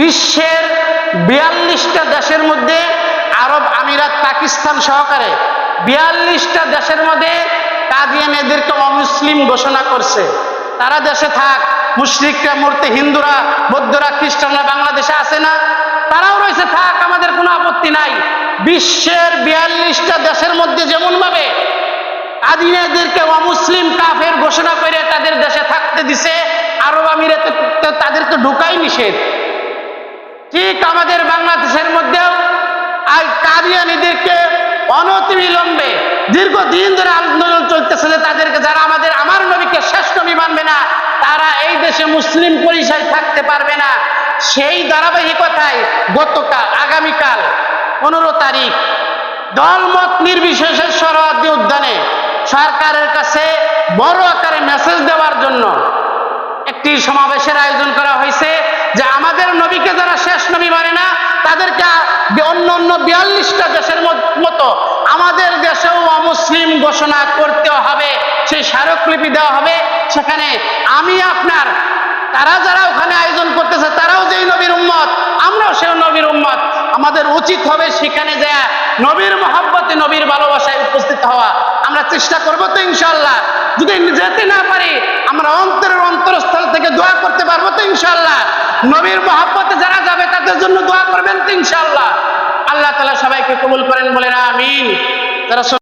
বিশ্বের বিয়াল্লিশটা দেশের মধ্যে আরব আমিরাত পাকিস্তান সহকারে বিয়াল্লিশটা দেশের মধ্যে কাদিয়ান এদেরকে অমুসলিম ঘোষণা করছে। তারা দেশে থাক, মুশরিকরা, মূর্তি, হিন্দুরা, বৌদ্ধরা, খ্রিস্টানরা বাংলাদেশে আছে না? তারাও রয়েছে, থাক, আমাদের কোনো আপত্তি নাই। বিশ্বের বিয়াল্লিশটা দেশের মধ্যে যেমন ভাবে কাদিনাদেরকে অমুসলিম কাফের ঘোষণা করে তাদের দেশে থাকতে দিছে, আরব আমিরাতে তাদেরকে ঢুকাই নিষেধ। ঠিক আমাদের বাংলাদেশের মধ্যেও আর কাদিয়ানিদেরকে অনতিবিলম্বে দীর্ঘদিন ধরে আন্দোলন চলতেছে যে তাদেরকে যারা আমাদের, আমার নবীকে শেষ নবী মানবে না, তারা এই দেশে মুসলিম পরিচয় থাকতে পারবে না। সেই ধারাবাহিকতায় গতকাল, আগামীকাল, পনেরো তারিখ, দলমত নির্বিশেষে সরহাদি উদ্যানে সরকারের কাছে বড় আকারে মেসেজ দেওয়ার জন্য একটি সমাবেশের আয়োজন করা হয়েছে যে আমাদের নবীকে যারা তাদেরকে অন্য অন্য বিয়াল্লিশটা দেশের মতো আমাদের দেশেও অমুসলিম ঘোষণা করতে হবে, সেই স্মারকলিপি দেওয়া হবে। সেখানে আমি আপনার, তারা যারা ওখানে আয়োজন করতেছে, তারাও যেই নবীর উম্মত, আমরাও সেই নবীর উম্মত। আমাদের উচিত হবে সেখানে যায় নবীর মহব্বতে, নবীর ভালোবাসায় উপস্থিত হওয়া। আমরা চেষ্টা করব তো ইনশাল্লাহ যদি যেতে না পারি, আমরা অন্তরের অন্তরস্থল থেকে দোয়া করতে পারব তো ইনশাল্লাহ নবীর মহব্বতে যারা যাবে তাদের জন্য দোয়া করবেন তো ইনশাল্লাহ আল্লাহ তালা সবাইকে কবুল করেন বলেন আমিন। যারা